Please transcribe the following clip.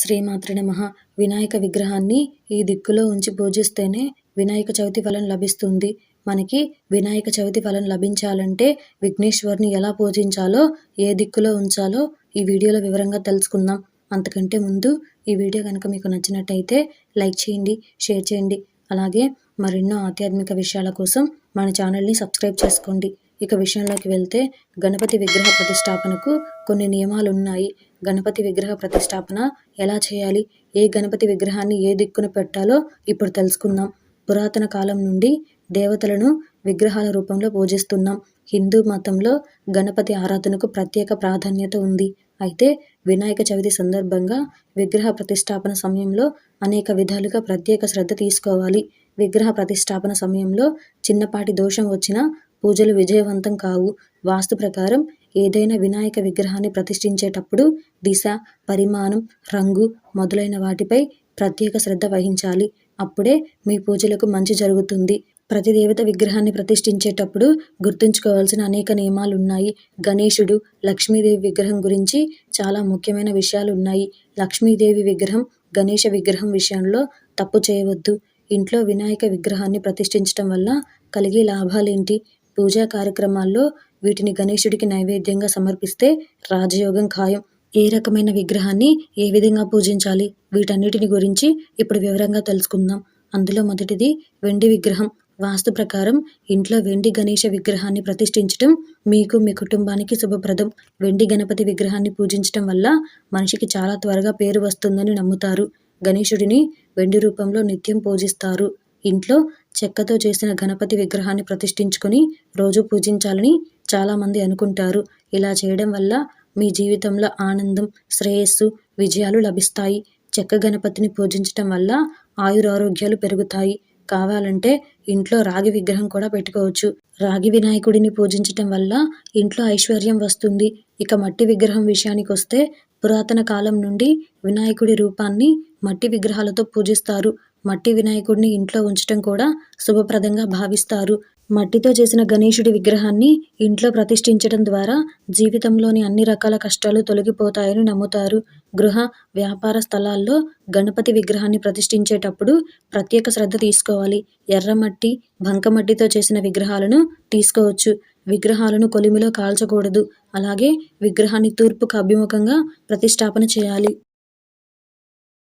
శ్రీమాత్రి నమ. వినాయక విగ్రహాన్ని ఈ దిక్కులో ఉంచి పూజిస్తేనే వినాయక చవితి ఫలం లభిస్తుంది. మనకి వినాయక చవితి ఫలం లభించాలంటే విఘ్నేశ్వరుని ఎలా పూజించాలో ఏ దిక్కులో ఉంచాలో ఈ వీడియోలో వివరంగా తెలుసుకుందాం. అంతకంటే ముందు ఈ వీడియో కనుక మీకు నచ్చినట్టయితే లైక్ చేయండి షేర్ చేయండి. అలాగే మరెన్నో ఆధ్యాత్మిక విషయాల కోసం మన ఛానల్ని సబ్స్క్రైబ్ చేసుకోండి. ఇక విషయంలోకి వెళ్తే గణపతి విగ్రహ ప్రతిష్టాపనకు కొన్ని నియమాలు ఉన్నాయి గణపతి విగ్రహ ప్రతిష్టాపన ఎలా చేయాలి? ఏ గణపతి విగ్రహాన్ని ఏ దిక్కున పెట్టాలో ఇప్పుడు తెలుసుకుందాం. పురాతన కాలం నుండి దేవతలను విగ్రహాల రూపంలో పూజిస్తున్నాం. హిందూ మతంలో గణపతి ఆరాధనకు ప్రత్యేక ప్రాధాన్యత ఉంది. అయితే వినాయక చవితి సందర్భంగా విగ్రహ ప్రతిష్టాపన సమయంలో అనేక విధాలుగా ప్రత్యేక శ్రద్ధ తీసుకోవాలి. విగ్రహ ప్రతిష్టాపన సమయంలో చిన్నపాటి దోషం వచ్చినా పూజలు విజయవంతం కావు. వాస్తు ప్రకారం ఏదైనా వినాయక విగ్రహాన్ని ప్రతిష్ఠించేటప్పుడు దిశ పరిమాణం రంగు మొదలైన వాటిపై ప్రత్యేక శ్రద్ధ వహించాలి. అప్పుడే మీ పూజలకు మంచి జరుగుతుంది. ప్రతి దేవత విగ్రహాన్ని ప్రతిష్ఠించేటప్పుడు గుర్తుంచుకోవాల్సిన అనేక నియమాలు ఉన్నాయి గణేశుడు లక్ష్మీదేవి విగ్రహం గురించి చాలా ముఖ్యమైన విషయాలు ఉన్నాయి లక్ష్మీదేవి విగ్రహం గణేష విగ్రహం విషయంలో తప్పు చేయవద్దు. ఇంట్లో వినాయక విగ్రహాన్ని ప్రతిష్ఠించడం వల్ల కలిగే లాభాలేంటి? పూజా కార్యక్రమాల్లో వీటిని గణేశుడికి నైవేద్యంగా సమర్పిస్తే రాజయోగం ఖాయం. ఏ రకమైన విగ్రహాన్ని ఏ విధంగా పూజించాలి? వీటన్నిటిని గురించి ఇప్పుడు వివరంగా తెలుసుకుందాం. అందులో మొదటిది వెండి విగ్రహం. వాస్తు ప్రకారం ఇంట్లో వెండి గణేష విగ్రహాన్ని ప్రతిష్ఠించటం మీకు మీ కుటుంబానికి శుభప్రదం. వెండి గణపతి విగ్రహాన్ని పూజించటం వల్ల మనిషికి చాలా త్వరగా పేరు వస్తుందని నమ్ముతారు. గణేశుడిని వెండి రూపంలో నిత్యం పూజిస్తారు. ఇంట్లో చెక్కతో చేసిన గణపతి విగ్రహాన్ని ప్రతిష్ఠించుకొని రోజు పూజించాలని చాలామంది అనుకుంటారు. ఇలా చేయడం వల్ల మీ జీవితంలో ఆనందం శ్రేయస్సు విజయాలు లభిస్తాయి. చెక్క గణపతిని పూజించటం వల్ల ఆయురారోగ్యాలు పెరుగుతాయి. కావాలంటే ఇంట్లో రాగి విగ్రహం కూడా పెట్టుకోవచ్చు. రాగి వినాయకుడిని పూజించటం వల్ల ఇంట్లో ఐశ్వర్యం వస్తుంది. ఇక మట్టి విగ్రహం విషయానికి వస్తే పురాతన కాలం నుండి వినాయకుడి రూపాన్ని మట్టి విగ్రహాలతో పూజిస్తారు. మట్టి వినాయకుడిని ఇంట్లో ఉంచటం కూడా శుభప్రదంగా భావిస్తారు. మట్టితో చేసిన గణేశుడి విగ్రహాన్ని ఇంట్లో ప్రతిష్ఠించడం ద్వారా జీవితంలోని అన్ని రకాల కష్టాలు తొలగిపోతాయని నమ్ముతారు. గృహ వ్యాపార స్థలాల్లో గణపతి విగ్రహాన్ని ప్రతిష్ఠించేటప్పుడు ప్రత్యేక శ్రద్ధ తీసుకోవాలి. ఎర్రమట్టి బంకమట్టితో చేసిన విగ్రహాలను తీసుకోవచ్చు. విగ్రహాలను కొలిమిలో కాల్చకూడదు. అలాగే విగ్రహాన్ని తూర్పుకు అభిముఖంగా ప్రతిష్టాపన చేయాలి.